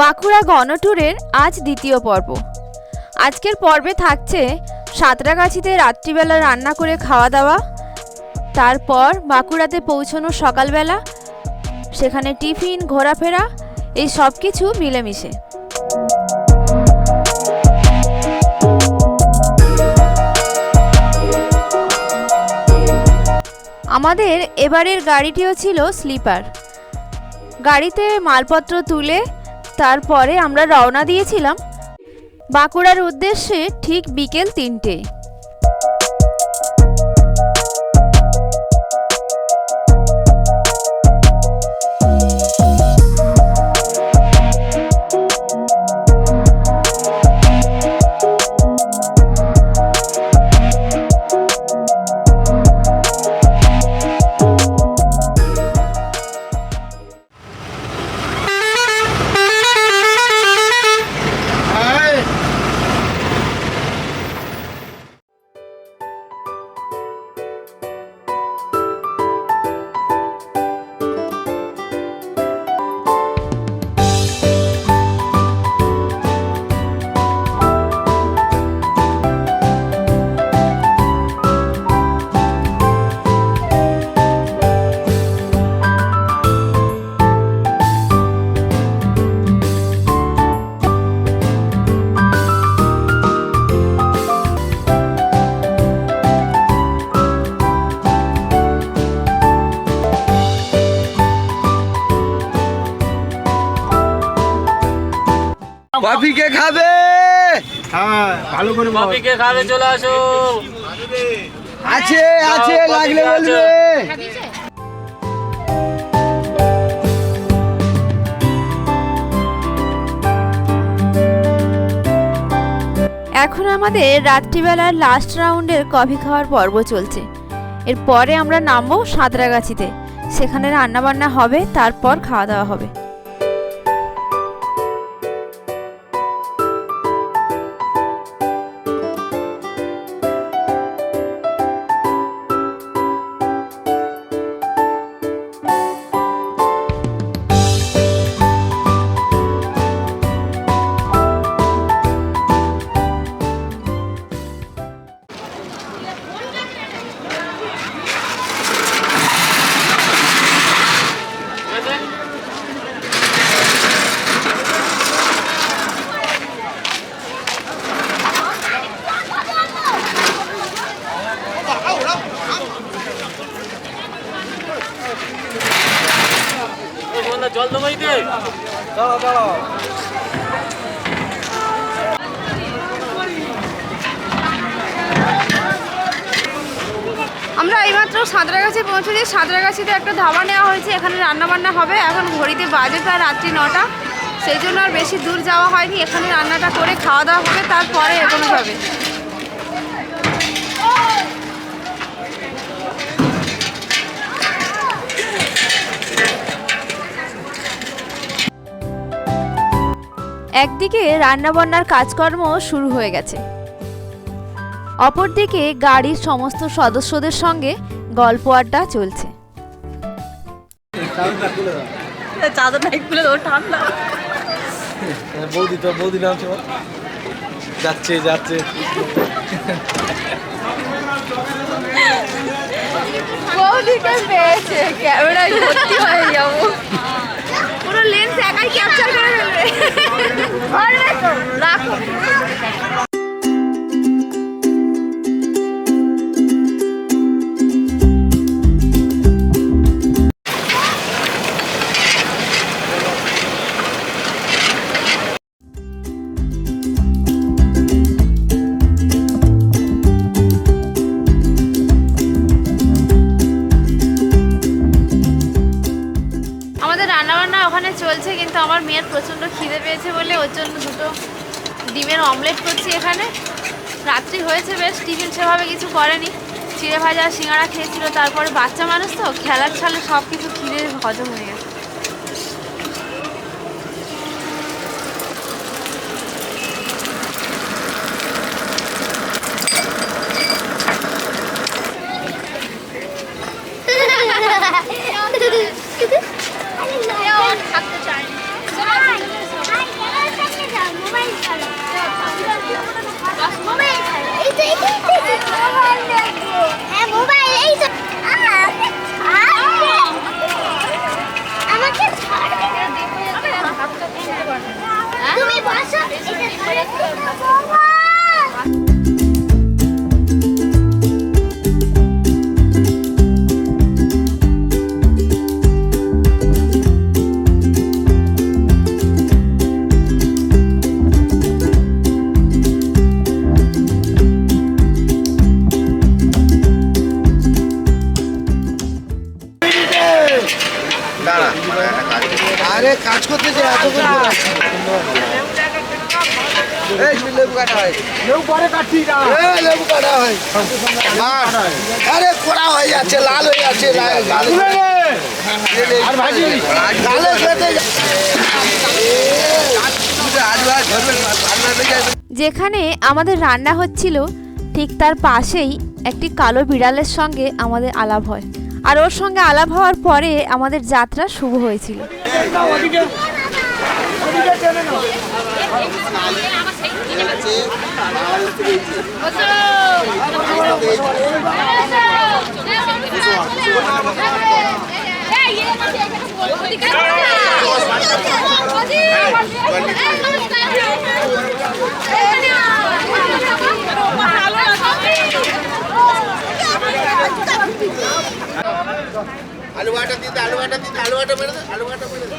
বাঁকুড়া গণট্যুরের আজ দ্বিতীয় পর্ব। আজকের পর্বে থাকছে সাঁতরাগাছিতে রাত্রিবেলা রান্না করে খাওয়া দাওয়া, তারপর বাঁকুড়াতে পৌঁছানো সকালবেলা, সেখানে টিফিন, ঘোরাফেরা, এই সব কিছু মিলেমিশে। আমাদের এবারের গাড়িটিও ছিল স্লিপার। গাড়িতে মালপত্র তুলে তারপরে আমরা রওনা দিয়েছিলাম বাঁকুড়ার উদ্দেশ্যে ঠিক বিকেল তিনটে। কে খাবে? হ্যাঁ ভালো করে। কফি কে খাবে চলে আসো। আছে আছে লাগলে বলবে। এখন আমাদের রাত্রিবেলার লাস্ট রাউন্ডের কফি খাওয়ার পর্ব চলছে। এরপরে আমরা নামবো সাঁতরাগাছিতে। সেখানে রান্নাবান্না হবে তারপর খাওয়া দাওয়া হবে। সাঁতরাগাছি পৌঁছেছি সাঁতরাগাছিতে একটা ধাবা নেওয়া হয়েছে, এখানে রান্নাবান্না হবে। এখন ঘড়িতে বাজে প্রায় রাত্রি নটা। সেই জন্য আর বেশি দূর যাওয়া হয়নি। এখানে রান্নাটা করে খাওয়া দাওয়া হবে, তারপরে এগোনো যাবে। একদিকে রান্নাবান্নার কাজকর্ম শুরু হয়ে গেছে। অপরদিকে গাড়ির সমস্ত সদস্যদের সঙ্গে গল্প আড্ডা চলছে। চাদরটা খুলে দেবো ঠান্ডা। বৌদি তো বৌদি নাম যাচ্ছে যাচ্ছে। বৌদিকে পেয়েছে ক্যামেরায় ভর্তি হয়ে যাব। পুরো লেন্স একাই ক্যাপচার করে ফেলবে। রাখো। ডিমের করছি এখানে। রাত্রি হয়েছে বেশ, টিফিন সেভাবে কিছু করেনি। চিড়ে ভাজা সিঙ্গাড়া খেয়েছিল, তারপরে বাচ্চা মানুষ তো, খেলার ছালে সব কিছু খিদে হজম হয়ে গেছে। কাটা হয় আরে হয়ে যাচ্ছে লাল হয়ে যাচ্ছে হয়ে। যেখানে আমাদের রান্না হচ্ছিল ঠিক তার পাশেই একটি কালো বিড়ালের সঙ্গে আমাদের আলাপ হয় আর ওর সঙ্গে আলাপ হওয়ার পরে আমাদের যাত্রা শুভ হয়েছিল আলু বাটা দিতে আলু বাটা দিতে আলু বাটা মেরে দে।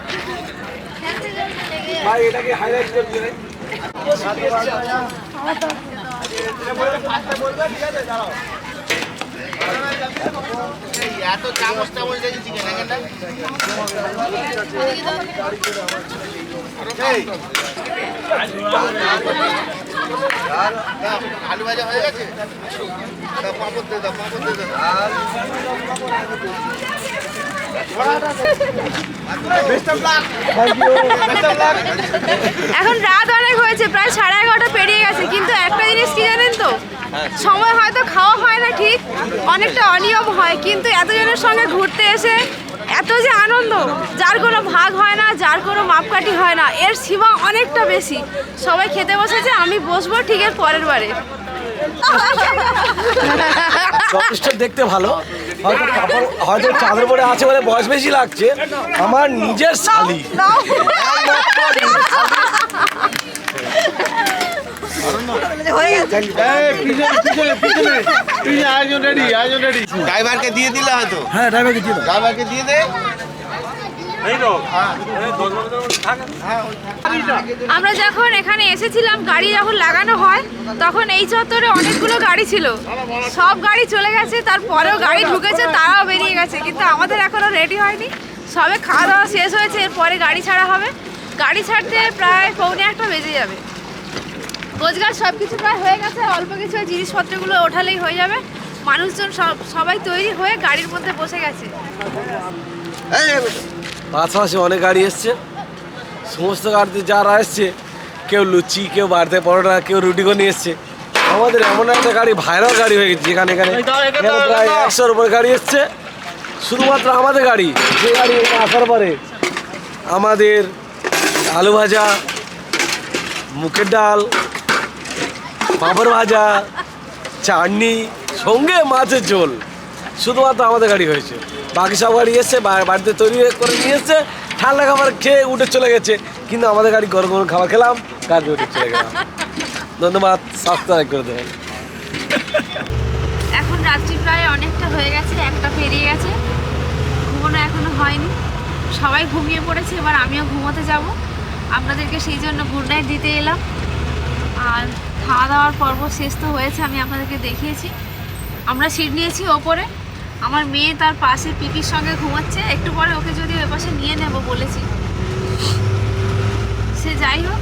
ভাই, এটাকে হাইলাইট করে দিয়ে এত চামচ চামচ দেখেছি কেন আলু ভাজা হয়ে গেছে পাঁপড় দিয়ে দাও পাঁপড় এখন রাত অনেক হয়েছে, প্রায় সাড়ে এগারোটা পেরিয়ে গেছে, কিন্তু একটা জিনিস কি জানেন তো? সময় হয়তো খাওয়া হয় না ঠিক, অনেকটা অনিয়ম হয়, কিন্তু এতজনের সঙ্গে ঘুরতে এসে এত যে আনন্দ, যার কোনো ভাগ হয় না, যার কোনো মাপকাঠি হয় না, এর সীমা অনেকটা বেশি। সবাই খেতে বসেছে, আমি বসবো ঠিক এর পরের বারে। দেখতে ভালো। হয়তো কাপড় হয়তো চাঁদের পরে আছে বলে বয়স বেশি লাগছে। আমার নিজের শালি। ড্রাইভারকে দিয়ে দিলে হয়তো। হ্যাঁ ড্রাইভারকে দিয়ে দাও ড্রাইভারকে দিয়ে দে। আমরা যখন এখানে এসেছিলাম গাড়ি যখন লাগানো হয় তখন এই চত্বরে অনেকগুলো গাড়ি ছিল। সব গাড়ি চলে গেছে তারপরেও গাড়ি ঢুকেছে তারাও বেরিয়ে গেছে। কিন্তু আমাদের এখনও রেডি হয়নি। সবে খাওয়া দাওয়া শেষ হয়েছে এরপরে গাড়ি ছাড়া হবে। গাড়ি ছাড়তে প্রায় পৌনে একটা বেজে যাবে। রোজগার সব কিছু প্রায় হয়ে গেছে অল্প কিছু জিনিসপত্রগুলো ওঠালেই হয়ে যাবে। মানুষজন সব সবাই তৈরি হয়ে গাড়ির মধ্যে বসে গেছে। পাশাপাশি অনেক গাড়ি এসছে। সমস্ত গাড়িতে যারা এসছে কেউ লুচি কেউ বাড়িতে পরোটা কেউ রুটি করে নিয়ে এসছে। আমাদের এমন একটা গাড়ি ভাইরাল গাড়ি হয়ে গেছে যেখানে এখানে প্রায় একশোর উপরে গাড়ি এসছে। শুধুমাত্র আমাদের গাড়ি যে গাড়ি আসার পরে আমাদের আলু ভাজা মুখের ডাল পাঁপড় ভাজা চাটনি সঙ্গে মাছের ঝোল শুধুমাত্র আমাদের গাড়ি হয়েছে। বাকি সব গাড়ি এসছে বা- বাড়িতে তৈরি করে নিয়ে এসছে ঠান্ডা খাবার খেয়ে উঠে চলে গেছে। কিন্তু আমাদের গাড়ি গরম গরম খাবার খেলাম কাজ উঠে চলে গেলাম। ধন্যবাদ, সাবস্ক্রাইব করে দেবেন। এখন রাত্রি প্রায় অনেকটা হয়ে গেছে, একটা পেরিয়ে গেছে। ঘুমানো এখনও হয়নি। সবাই ঘুমিয়ে পড়েছে, এবার আমিও ঘুমোতে যাব। আপনাদেরকে সেই জন্য গুড নাইট দিতে এলাম। আর খাওয়া দাওয়ার পর্ব শেষ তো হয়েছে, আমি আপনাদেরকে দেখিয়েছি। আমরা সিট নিয়েছি ওপরে। আমার মেয়ে তার পাশে পিপির সঙ্গে ঘুমাচ্ছে, একটু পরে ওকে যদি ওই পাশে নিয়ে নেব বলেছি। সে যাই হোক,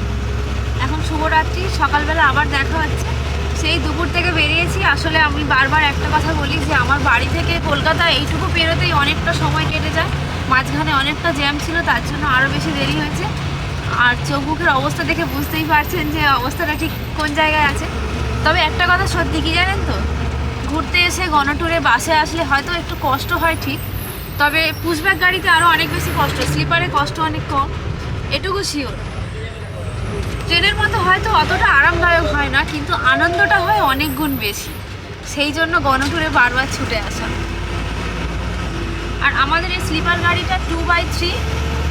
এখন শুভরাত্রি, সকালবেলা আবার দেখা হচ্ছে। সেই দুপুর থেকে বেরিয়েছি, আসলে আমি বারবার একটা কথা বলি যে আমার বাড়ি থেকে কলকাতা এইটুকু পেরোতেই অনেকটা সময় কেটে যায়, মাঝখানে অনেকটা জ্যাম ছিল, তার জন্য আরও বেশি দেরি হয়েছে। আর চোখ মুখের অবস্থা দেখে বুঝতেই পারছেন যে অবস্থাটা ঠিক কোন জায়গায় আছে। তবে একটা কথা সত্যি কি জানেন তো? ঘুরতে এসে গণটুরে বাসে আসলে হয়তো একটু কষ্ট হয় ঠিক। তবে পুশব্যাক গাড়িতে আরও অনেক বেশি কষ্ট, স্লিপারে কষ্ট অনেক কম, এটুকু শিওর ট্রেনের মতো হয়তো অতটা আরামদায়ক হয় না, কিন্তু আনন্দটা হয় অনেক গুণ বেশি। সেই জন্য গণটুরে বারবার ছুটে আসা। আর আমাদের এই স্লিপার গাড়িটা টু বাই থ্রি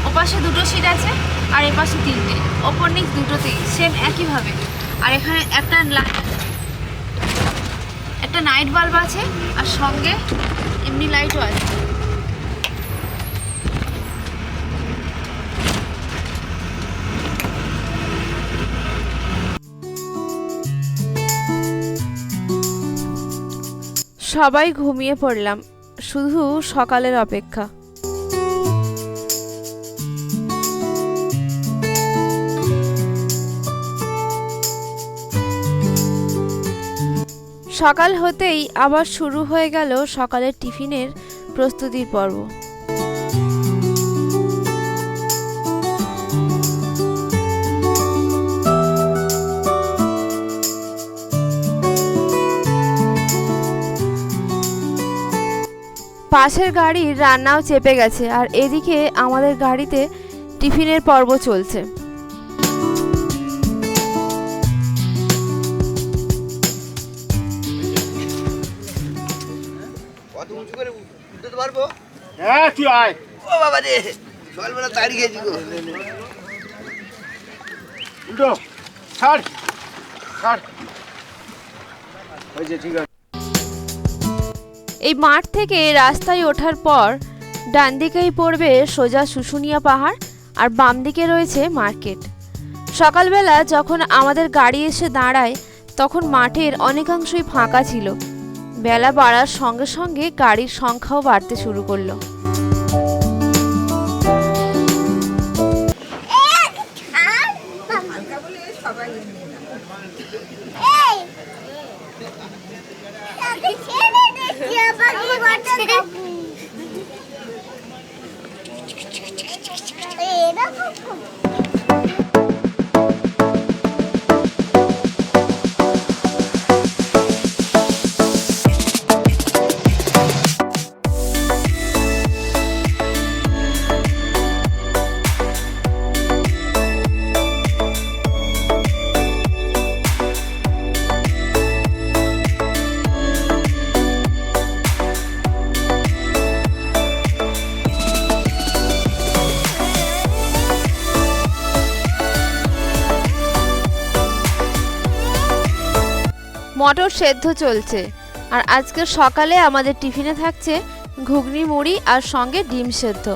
ওপাশে দুটো সিট আছে, আর এপাশে তিনটে, ওপর নিচ দুটোতেই সেম একইভাবে। আর এখানে একটা লা- একটা নাইট বাল্ব আছে, আর সঙ্গে এমনি লাইটও আছে। সবাই ঘুমিয়ে পড়লাম, শুধু সকালের অপেক্ষা। সকাল হতেই আবার শুরু হয়ে গেল সকালের টিফিনের প্রস্তুতির পর্ব। পাশের গাড়ির রান্নাও চেপে গেছে আর এদিকে আমাদের গাড়িতে টিফিনের পর্ব চলছে। হ্যাঁ তুই আয়। ও বাবা রে সকালবেলা তাড়ি খেয়েছি গো। উল্টো ছাড় ছাড়। হয়েছে ঠিক আছে। এই মাঠ থেকে রাস্তায় ওঠার পর ডান দিকেই পড়বে সোজা শুশুনিয়া পাহাড় আর বাম দিকে রয়েছে মার্কেট। সকালবেলা যখন আমাদের গাড়ি এসে দাঁড়ায় তখন মাঠের অনেকাংশই ফাঁকা ছিল। বেলা বাড়ার সঙ্গে সঙ্গে গাড়ির সংখ্যাও বাড়তে শুরু করল মটর সেদ্ধ চলছে। আর আজকে সকালে আমাদের টিফিনে থাকছে ঘুগনি, মুড়ি আর সঙ্গে ডিম সেদ্ধ।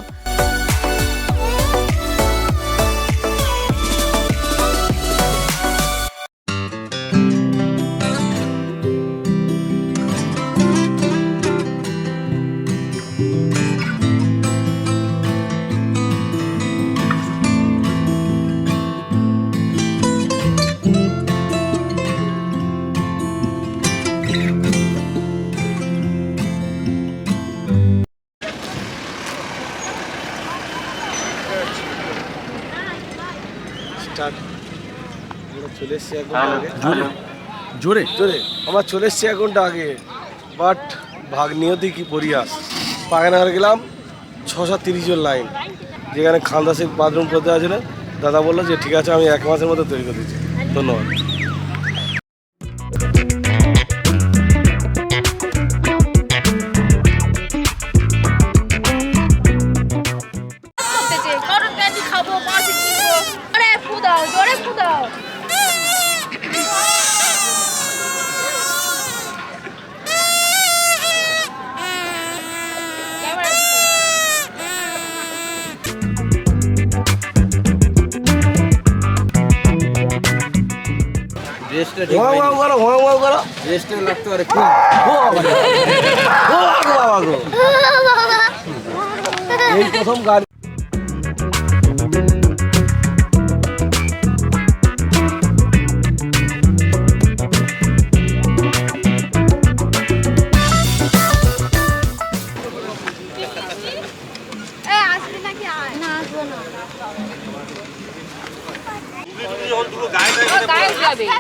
চলে এসছি এক ঘণ্টা আগে। জোরে? জোরে? আমার চলে এসছি এক ঘণ্টা আগে। বাট ভাগ নিয়তি কি পরিহাস পায়নাঘাট গেলাম ছশো তিরিশ জন লাইন। যেখানে খান্দাসে বাথরুম করতে আছে না। দাদা বলল যে ঠিক আছে আমি এক মাসের মধ্যে তৈরি করে দিচ্ছি। ধন্যবাদ। রেস্টে লাগতে কি খুব বাবা গো এই প্রথম গাড়ি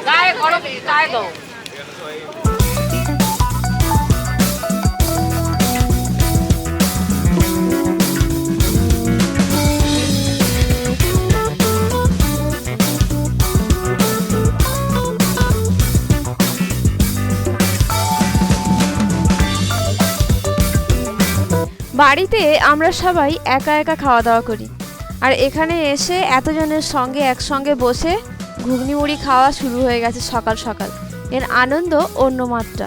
গায়ে গরম গায়ে দাও। বাড়িতে আমরা সবাই একা একা খাওয়া দাওয়া করি। আর এখানে এসে এতজনের সঙ্গে একসঙ্গে বসে ঘুগনি মুড়ি খাওয়া শুরু হয়ে গেছে সকাল সকাল। এর আনন্দ অন্য মাত্রা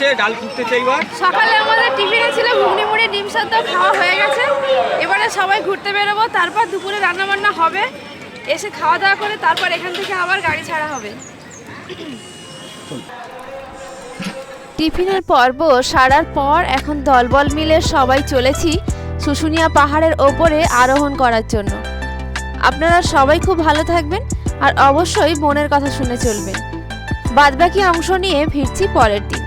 গেছে ডাল ফুটতেছে এইবার সকালে আমাদের টিফিনে ছিল ঘুগনি মুড়ি ডিম সেদ্ধ খাওয়া হয়ে গেছে। এবারে সবাই ঘুরতে বেরোবো তারপর দুপুরে রান্না বান্না হবে। এসে খাওয়া দাওয়া করে তারপর এখান থেকে আবার গাড়ি ছাড়া হবে। টিফিনের পর্ব সারার পর এখন দলবল মিলে সবাই চলেছি শুশুনিয়া পাহাড়ের ওপরে আরোহণ করার জন্য। আপনারা সবাই খুব ভালো থাকবেন আর অবশ্যই মনের কথা শুনে চলবেন। বাদবাকি অংশ নিয়ে ফিরছি পরের দিন।